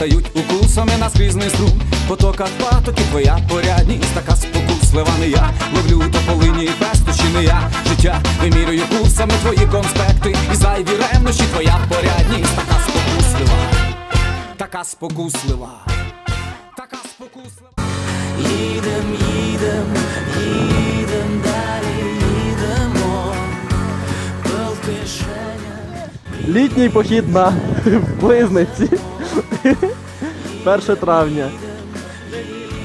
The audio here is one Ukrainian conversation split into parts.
стають укусами на скрізний струм. Потока патоки, твоя порядність, така спокуслива не я. Ловлю тополині і пестощі не я. Життя вимірюю курсами твої конспекти. І зайві ревнощі, твоя порядність, така спокуслива, така спокуслива, така спокуслива. Їдем, їдем, їдем далі, Літній похід на близниці. 1 травня.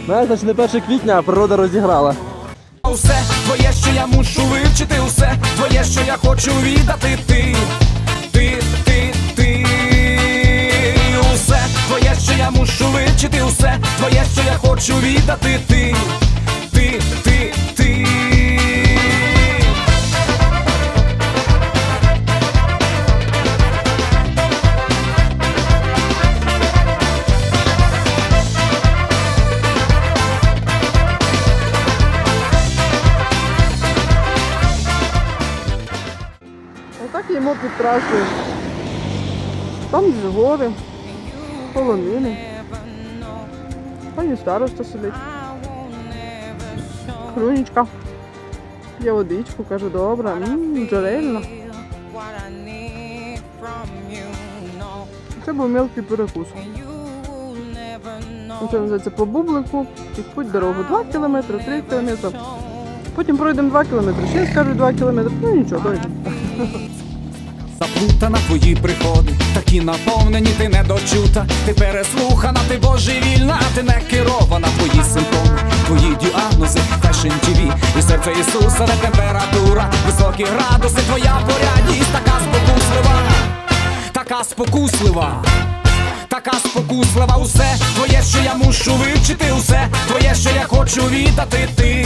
Значить не 1 квітня, а природа розіграла. Усе твоє, що я мушу вивчити, усе твоє, що я хочу віддати ти, ти, ти, ти, усе твоє, що я мушу вивчити, усе твоє, що я хочу віддати ти, ти, Отак їмо під трасою. Там гори, полонини. Пані староста сидить. Хрунічка. П'є водичку, каже, добре, джерельна. Це був мелкий перекус. Це називається по бублику і путь дорогу. 2 кілометри, 3 кілометри. Потім пройдемо 2 кілометри, ще скажуть 2 кілометри. Ну нічого, дойдемо. Заплутана твої приходи, такі наповнені, ти недочута, ти переслухана, ти божевільна, а ти не керована, твої симптоми, твої діагнози, фешн ТВ і серце Ісуса, де температура, високі градуси, твоя порядність, така спокуслива, така спокуслива. Така спокуслива, усе твоє, що я мушу вивчити, усе твоє, що я хочу віддати, ти,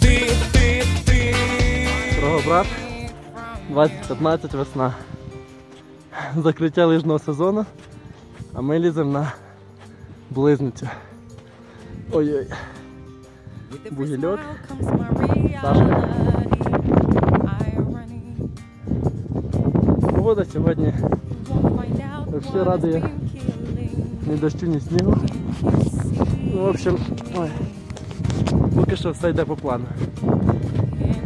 ти, ти, ти. Дорого, брат. 2015 весна. Закриття лижного сезону, а ми ліземо на близницю. Ой-ой. Бугільок. Сашка. Погода сьогодні Вообще радує. ні дощу, ні снігу. Ну, в общем, ой. Поки що все йде по плану.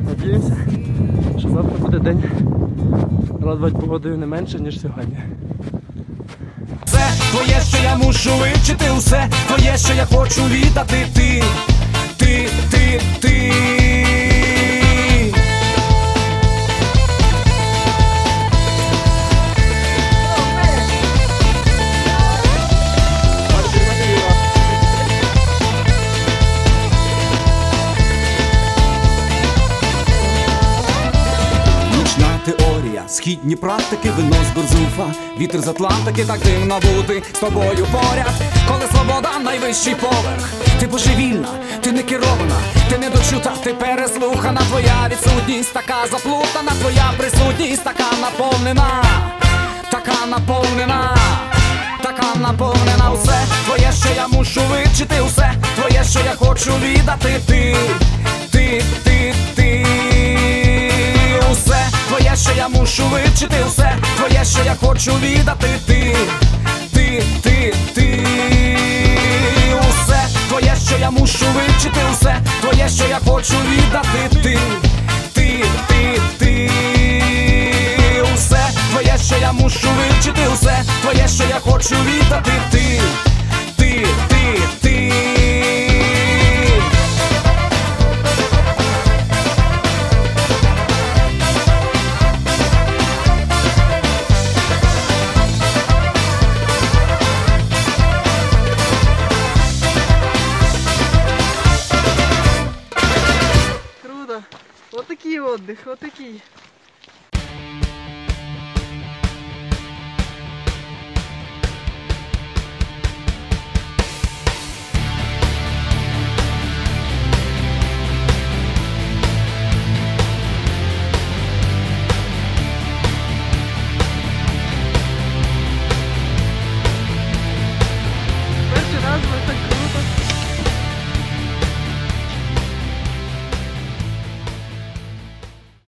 Надіюся, Що завтра буде день радувати погодою не менше, ніж сьогодні. Все твоє, що я мушу вивчити, усе твоє, що я хочу віддати, ти, ти, теорія, східні практики, вино з Берзуфа, вітер з Атлантики, так дивно бути з тобою поряд, коли свобода найвищий поверх. Ти божевільна, ти не керована, ти не дочута, ти переслухана, твоя відсутність така заплутана, твоя присутність така наповнена, така наповнена. Така наповнена усе. Твоє, що я мушу вивчити, усе. Твоє, що я хочу віддати, ти, ти, мушу вивчити, усе твоє, що я хочу віддати, ти, ти, ти, ти, усе твоє, що я мушу вивчити, усе твоє, що я хочу віддати, ти, ти, ти, ти, усе твоє, що я мушу вивчити, усе твоє, що я хочу віддати, ти, ти, Отакий отдих, отакий.